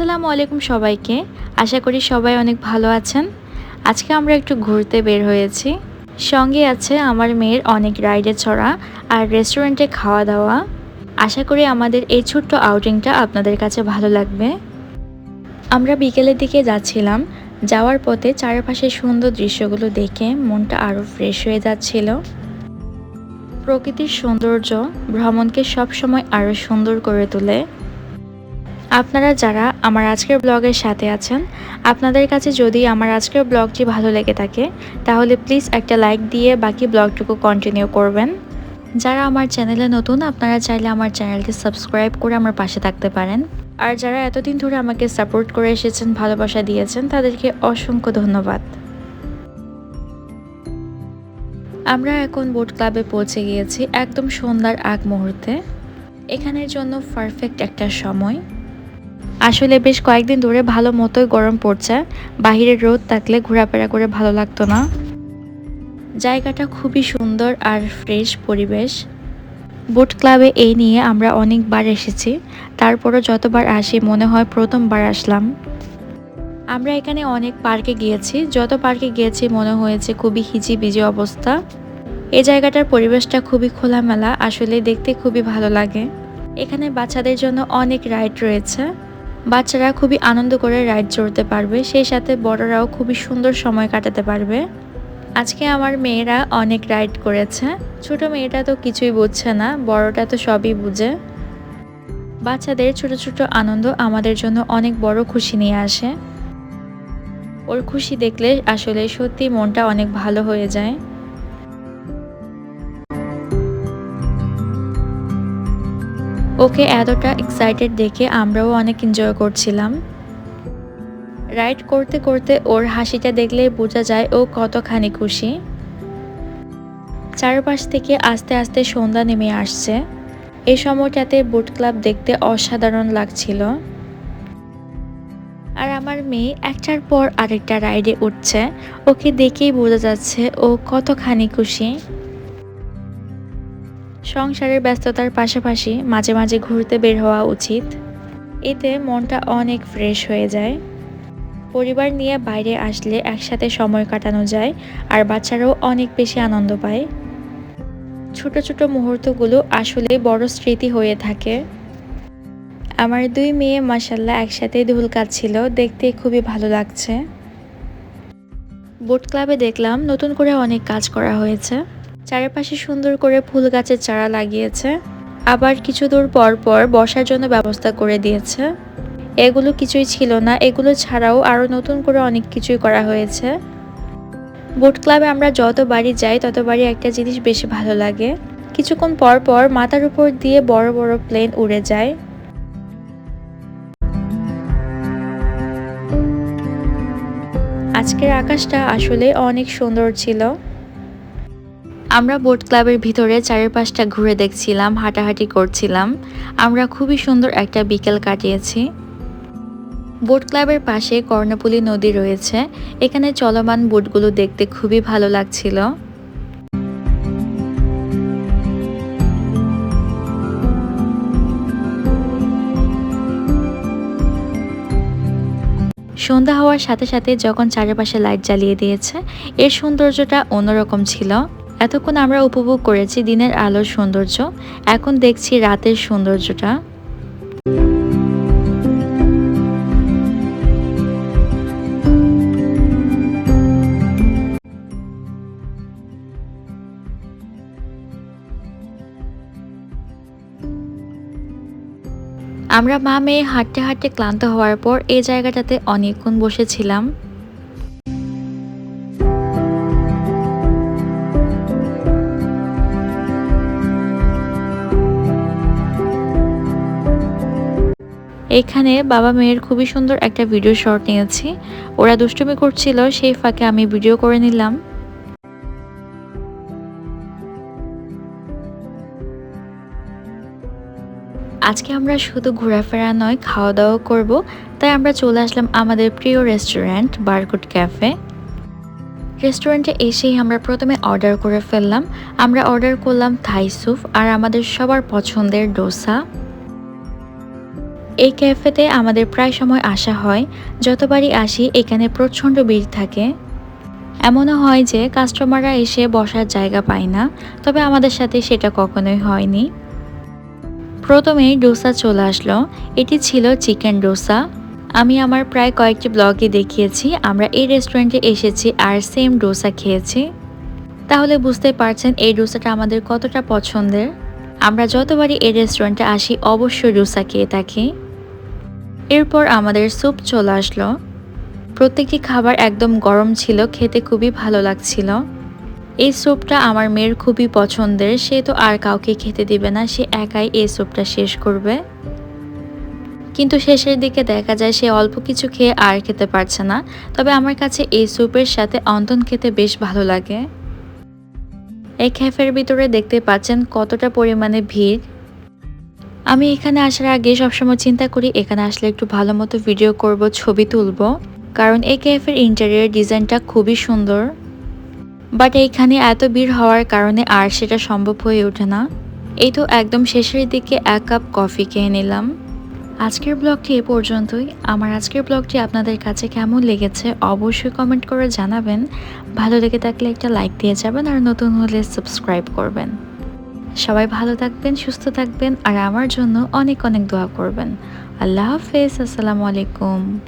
আসসালামু আলাইকুম সবাইকে। আশা করি সবাই অনেক ভালো আছেন। আজকে আমরা একটু ঘুরতে বের হয়েছি। সঙ্গে আছে আমার মেয়ের অনেক রাইডে ছড়া আর রেস্টুরেন্টে খাওয়া দাওয়া। আশা করি আমাদের এই ছোট্ট আউটিংটা আপনাদের কাছে ভালো লাগবে। আমরা বিকেলের দিকে যাচ্ছিলাম। যাওয়ার পথে চারপাশে সুন্দর দৃশ্যগুলো দেখে মনটা আরও ফ্রেশ হয়ে যাচ্ছিল। প্রকৃতির সৌন্দর্য ভ্রমণকে সবসময় আরও সুন্দর করে তোলে। আপনারা যারা আমার আজকের ব্লগের সাথে আছেন, আপনাদের কাছে যদি আমার আজকের ব্লগটি ভালো লেগে থাকে, তাহলে প্লিজ একটা লাইক দিয়ে বাকি ব্লগটুকু কন্টিনিউ করবেন। যারা আমার চ্যানেলে নতুন, আপনারা চাইলে আমার চ্যানেলটি সাবস্ক্রাইব করে আমার পাশে থাকতে পারেন। আর যারা এতদিন ধরে আমাকে সাপোর্ট করে এসেছেন, ভালোবাসা দিয়েছেন, তাদেরকে অসংখ্য ধন্যবাদ। আমরা এখন বোট ক্লাবে পৌঁছে গিয়েছি একদম সন্ধ্যার আগ মুহূর্তে। এখানের জন্য পারফেক্ট একটা সময়। আসলে বেশ কয়েকদিন ধরে ভালো মতোই গরম পড়ছে। বাহিরের রোদ থাকলে ঘোরাফেরা করে ভালো লাগতো না। জায়গাটা খুবই সুন্দর আর ফ্রেশ পরিবেশ। বোট ক্লাবে এই নিয়ে আমরা অনেকবার এসেছি। তারপরও যতবার আসি, মনে হয় প্রথমবার আসলাম। আমরা এখানে অনেক পার্কে গিয়েছি। যত পার্কে গিয়েছি, মনে হয়েছে খুবই হিজিবিজি অবস্থা। এই জায়গাটার পরিবেশটা খুবই খোলামেলা আসলে দেখতে খুবই ভালো লাগে। এখানে বাচ্চাদের জন্য অনেক রাইড রয়েছে। বাচ্চারা খুবই আনন্দ করে রাইড চড়তে পারবে, সেই সাথে বড়রাও খুবই সুন্দর সময় কাটাতে পারবে। আজকে আমার মেয়েরা অনেক রাইড করেছে। ছোট মেয়েটা তো কিছুই বুঝছে না, বড়টা তো সবই বুঝে। বাচ্চাদের ছোট ছোট আনন্দ আমাদের জন্য অনেক বড় খুশি নিয়ে আসে। ওর খুশি দেখলে আসলে সত্যি মনটা অনেক ভালো হয়ে যায়। ওকে এতটা এক্সাইটেড দেখে আমরাও অনেক এনজয় করছিলাম। রাইড করতে করতে ওর হাসিটা দেখলেই বোঝা যায় ও কতখানি খুশি। চারপাশ থেকে আস্তে আস্তে সন্ধ্যা নেমে আসছে। এই সময়টাতে বুট ক্লাব দেখতে অসাধারণ লাগছিল। আর আমার মেয়ে একটার পর আরেকটা রাইডে উঠছে। ওকে দেখেই বোঝা যাচ্ছে ও কতখানি খুশি। সংসারের ব্যস্ততার পাশাপাশি মাঝে মাঝে ঘুরতে বের হওয়া উচিত। এতে মনটা অনেক ফ্রেশ হয়ে যায়। পরিবার নিয়ে বাইরে আসলে একসাথে সময় কাটানো যায় আর বাচ্চারাও অনেক বেশি আনন্দ পায়। ছোট ছোট মুহূর্তগুলো আসলে বড় স্মৃতি হয়ে থাকে। আমার দুই মেয়ে মাসাল্লাহ একসাথে ধুল কাটছিল দেখতে খুবই ভালো লাগছে। বোট ক্লাবে দেখলাম নতুন করে অনেক কাজ করা হয়েছে। চারিপাশে সুন্দর করে ফুল গাছের চারা লাগিয়েছে। আবার কিছু দূর পর পর বসার জন্য ব্যবস্থা করে দিয়েছে। এগুলো কিছুই ছিল না, এগুলো ছাড়াও আরও নতুন করে অনেক কিছুই করা হয়েছে। বোট ক্লাবে আমরা যত বাড়ি যাই, তত বাড়ি একটা জিনিস বেশি ভালো লাগে। কিছুক্ষণ পর পর মাথার উপর দিয়ে বড় বড় প্লেন উড়ে যায়। আজকের আকাশটা আসলে অনেক সুন্দর ছিল। আমরা বোট ক্লাবের ভিতরে চারিপাশটা ঘুরে দেখছিলাম, হাঁটাহাঁটি করছিলাম। আমরা খুবই সুন্দর একটা বিকেল কাটিয়েছি। বোট ক্লাবের পাশে কর্ণপুলি নদী রয়েছে। এখানে চলমান বোটগুলো দেখতে খুবই ভালো লাগছিল। সন্ধ্যা হওয়ার সাথে সাথে যখন চারিপাশে লাইট জ্বালিয়ে দিয়েছে, এর সৌন্দর্যটা অন্যরকম ছিল। এতক্ষণ আমরা উপভোগ করেছি দিনের আলোর সৌন্দর্য। এখন দেখছি রাতের সৌন্দর্যটা। আমরা মা মেয়ে হাঁটতে হাঁটতে ক্লান্ত হওয়ার পর এই জায়গাটাতে অনেকক্ষণ বসেছিলাম। এখানে বাবা মেয়ের খুবই সুন্দর একটা ভিডিও শর্ট নিয়েছি। ওরা দুষ্টুমি করছিল, সেই ফাঁকে আমি ভিডিও করে নিলাম। আজকে আমরা শুধু ঘোরাফেরা নয় খাওয়া দাওয়া করব। তাই আমরা চলে আসলাম আমাদের প্রিয় রেস্টুরেন্ট বারকুট ক্যাফে রেস্টুরেন্টে এসেই আমরা প্রথমে অর্ডার করে ফেললাম। আমরা অর্ডার করলাম থাই স্যুপ আর আমাদের সবার পছন্দের ডোসা। এই ক্যাফেতে আমাদের প্রায় সময় আসা হয়। যতবারই আসি, এখানে প্রচণ্ড ভিড় থাকে। এমনও হয় যে, কাস্টমাররা এসে বসার জায়গা পায় না। তবে আমাদের সাথে সেটা কখনোই হয়নি। প্রথমেই ডোসা চলে আসলো। এটি ছিল চিকেন ডোসা। আমি আমার প্রায় কয়েকটি ব্লগে দেখিয়েছি। আমরা এই রেস্টুরেন্টে এসেছি আর সেম ডোসা খেয়েছি। তাহলে বুঝতে পারছেন এই ডোসাটা আমাদের কতটা পছন্দের। আমরা যতবারই এই রেস্টুরেন্টে আসি, অবশ্যই ডোসা খেয়ে থাকি। এরপর আমাদের স্যুপ চলে আসলো। প্রত্যেকটি খাবার একদম গরম ছিল, খেতে খুবই ভালো লাগছিল। এই স্যুপটা আমার মেয়ের খুবই পছন্দের, সে তো আর কাউকে খেতে দিবে না, সে একাই এই স্যুপটা শেষ করবে। কিন্তু শেষের দিকে দেখা যায় সে অল্প কিছু খেয়ে আর খেতে পারছে না। তবে আমার কাছে এই স্যুপের সাথে অন্তন খেতে বেশ ভালো লাগে। এই ক্যাফের ভিতরে দেখতে পাচ্ছেন কতটা পরিমাণে ভিড়। আমি এখানে আসার আগে সবসময় চিন্তা করি এখানে আসলে একটু ভালো মতো ভিডিও করব, ছবি তুলব। কারণ এই ক্যাফের ইন্টেরিয়র ডিজাইনটা খুবই সুন্দর। বাট এইখানে এত ভিড় হওয়ার কারণে আর সেটা সম্ভব হয়ে ওঠে না। এই তো একদম শেষের দিকে এক কাপ কফি খেয়ে নিলাম। আজকের ব্লগটি এ পর্যন্তই। আমার আজকের ব্লগটি আপনাদের কাছে কেমন লেগেছে অবশ্যই কমেন্ট করে জানাবেন। ভালো লেগে থাকলে একটা লাইক দিয়ে যাবেন আর নতুন হলে সাবস্ক্রাইব করবেন। সবাই ভালো থাকবেন, সুস্থ থাকবেন, আর আমার জন্য অনেক অনেক দোয়া করবেন। আল্লাহ হাফেজ, আসসালামু আলাইকুম।